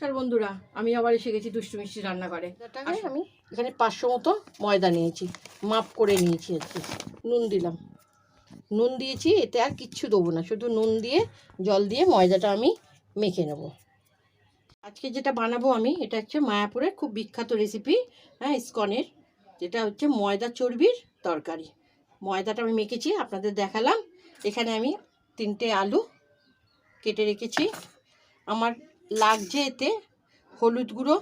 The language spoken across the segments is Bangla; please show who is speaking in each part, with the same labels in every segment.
Speaker 1: নমস্কার বন্ধুরা আমি আবার এসে গেছি দুষ্টু মিষ্টি রান্নাঘরে। করে আমি এখানে পাঁচশো মতো ময়দা নিয়েছি মাপ করে নিয়েছি আজকে নুন দিলাম। নুন দিয়েছি এতে আর কিচ্ছু দেবো না শুধু নুন দিয়ে জল দিয়ে ময়দাটা আমি মেখে নেব। আজকে যেটা বানাবো আমি এটা হচ্ছে মায়াপুরের খুব বিখ্যাত রেসিপি হ্যাঁ ইস্কনের যেটা হচ্ছে ময়দা চর্বির তরকারি। ময়দাটা আমি মেখেছি আপনাদের দেখালাম। এখানে আমি তিনটে আলু কেটে রেখেছি। আমার লাগছে এতে হলুদ গুঁড়ো,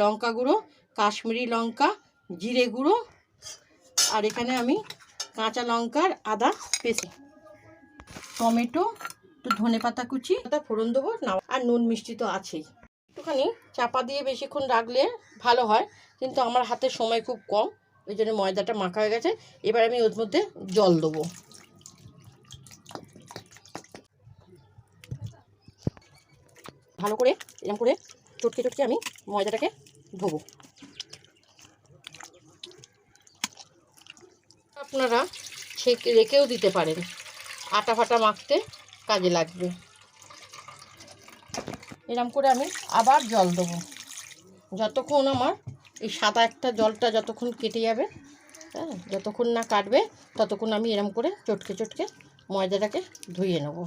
Speaker 1: লঙ্কা গুঁড়ো, কাশ্মীরি লঙ্কা, জিরে গুঁড়ো আর এখানে আমি কাঁচা লঙ্কার আদা পেস্ট টমেটো, একটু ধনে পাতা কুচি পাতা ফোড়ন দেবো, না আর নুন মিষ্টি তো আছেই। একটুখানি চাপা দিয়ে বেশিক্ষণ রাখলে ভালো হয়, কিন্তু আমার হাতে সময় খুব কম, ওই জন্য ময়দাটা মাখা হয়ে গেছে। এবার আমি ওর মধ্যে জল দেবো। ভালো করে এরকম করে চটকে চটকে আমি ময়দাটাকে ধোবো। আপনারা ছেঁকে রেখেও দিতে পারেন। আটা ফাটা মাখতে কাজে লাগবে। এরকম করে আমি আবার জল দেবো। যতক্ষণ আমার এই সাদা একটা জলটা যতক্ষণ কেটে যাবে হ্যাঁ যতক্ষণ না কাটবে, ততক্ষণ আমি এরম করে চটকে চটকে ময়দাটাকে ধুয়ে নেব।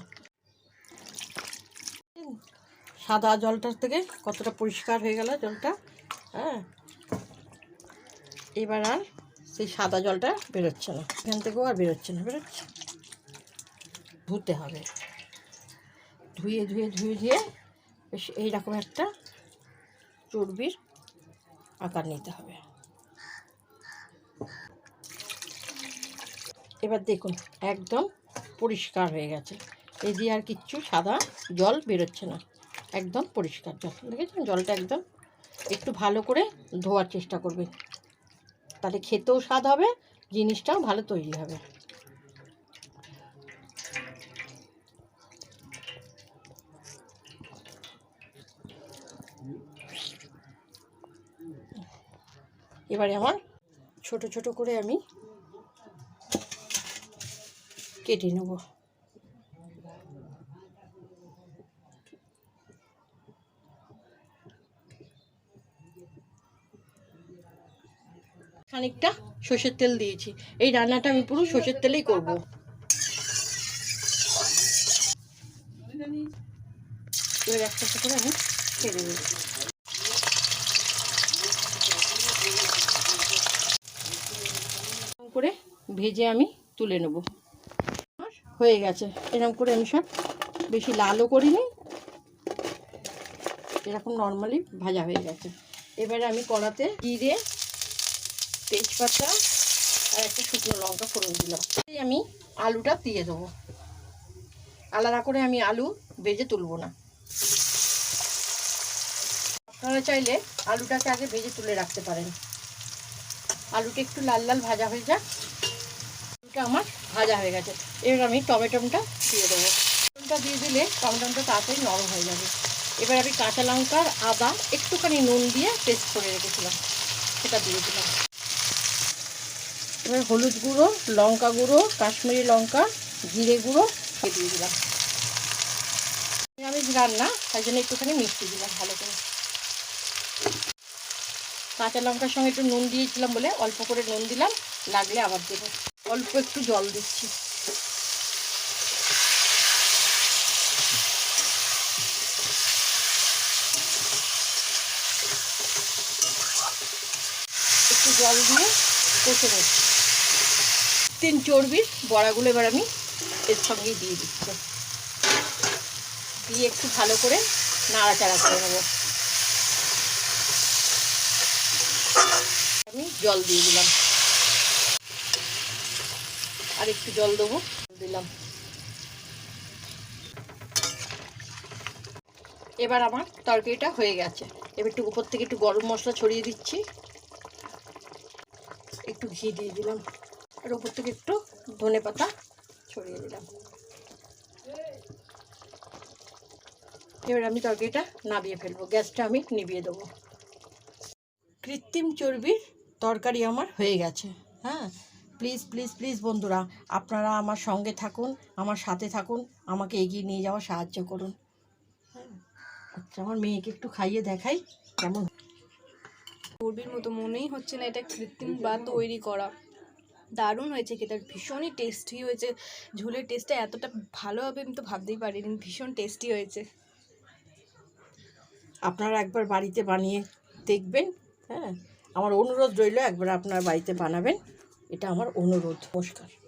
Speaker 1: সাদা জলটার থেকে কতটা পরিষ্কার হয়ে গেল জলটা হ্যাঁ? এবার আর সেই সাদা জলটা বেরোচ্ছে না। এখান থেকেও আর বেরোচ্ছে না, বেরোচ্ছে। ধুতে হবে। ধুয়ে ধুয়ে ধুয়ে ধুয়ে বেশ এইরকম একটা চর্বির আকার নিতে হবে। এবার দেখুন, একদম পরিষ্কার হয়ে গেছে। এই দিয়ে আর কিচ্ছু সাদা জল বেরোচ্ছে না। একদম পরিষ্কার জল দেখেছেন জলটা একদম একটু ভালো করে ধোয়ার চেষ্টা করবেন তাহলে খেতেও স্বাদ হবে, জিনিসটাও ভালো তৈরি হবে। এবারে আমার ছোট ছোট করে আমি কেটে নেব। খানিকটা সর্ষের তেল দিয়েছি। এই রান্নাটা আমি পুরো সর্ষের তেলেই করব। এবার একটা করে আমি ছেড়ে করে ভেজে আমি তুলে নেব। হয়ে গেছে। এরকম করে আমি সব বেশি লালও করিনি। এরকম নর্মালি ভাজা হয়ে গেছে। এবারে আমি কড়াতে জিরে তেজপাতা আর একটা শুকনো লঙ্কা ফোড়ন দিলাম। আমি আলুটা দিয়ে দেবো। আলাদা করে আমি আলু ভেজে তুলবো না। আপনারা চাইলে আলুটাকে আগে ভেজে তুলে রাখতে পারেন। আলুটা একটু লাল লাল ভাজা হয়ে যাক। আলুটা আমার ভাজা হয়ে গেছে। এবার আমি টমেটোটা দিয়ে দেবো। টমেটোটা দিয়ে দিলে টমেটোটা তাড়াতাড়ি নরম হয়ে যাবে। এবার আমি কাঁচা লঙ্কার আদা একটুখানি নুন দিয়ে পেস্ট করে রেখেছিলাম। সেটা দিয়ে দিলাম। এবার হলুদ গুঁড়ো, লঙ্কা গুঁড়ো, কাশ্মীরি লঙ্কা, জিরে গুঁড়ো, দিয়ে দিলাম। নিরামিষ রান্না, তাই জন্য একটুখানি মিষ্টি দিলাম ভালো করে। কাঁচা লঙ্কার সঙ্গে একটু নুন দিয়েছিলাম বলে অল্প করে নুন দিলাম, লাগলে আবার দেবো। অল্প একটু জল দিচ্ছি। একটু জল দিয়ে কষে নিচ্ছি। তিন চর্বির বড়াগুলো এবার আমি এর সঙ্গেই দিয়ে দিচ্ছি। দিয়ে একটু ভালো করে নাড়াচাড়া করে নেব। আমি জল দিয়ে দিলাম। আর একটু জল দেবো দিলাম। এবার আমার তরকারিটা হয়ে গেছে। এবার একটু উপর থেকে একটু গরম মশলা ছড়িয়ে দিচ্ছি। একটু ঘি দিয়ে দিলাম। আর উপর থেকে একটু ধনে পাতা ছড়িয়ে দিলাম। এবার আমি তরকারিটা নাবিয়ে ফেলব, গ্যাসটা আমি নিভিয়ে দেবো। কৃত্রিম চর্বির তরকারি আমার হয়ে গেছে হ্যাঁ? প্লিজ প্লিজ প্লিজ বন্ধুরা, আপনারা আমার সঙ্গে থাকুন, আমার সাথে থাকুন, আমাকে এগিয়ে নিয়ে যাওয়া সাহায্য করুন। আচ্ছা আমার মেয়েকে একটু খাইয়ে দেখাই কেমন।
Speaker 2: চর্বির মতো মনেই হচ্ছে না এটা কৃত্রিম বা তৈরি করা। দারুণ হয়েছে খেতে ভীষণই টেস্টি হয়েছে। ঝোলের টেস্টটা এতটা ভালো হবে আমি তো ভাবতেই পারিনি, ভীষণ টেস্টি হয়েছে।
Speaker 1: আপনারা একবার বাড়িতে বানিয়ে দেখবেন হ্যাঁ? আমার অনুরোধ রইল একবার আপনার বাড়িতে বানাবেন, এটা আমার অনুরোধ, নমস্কার।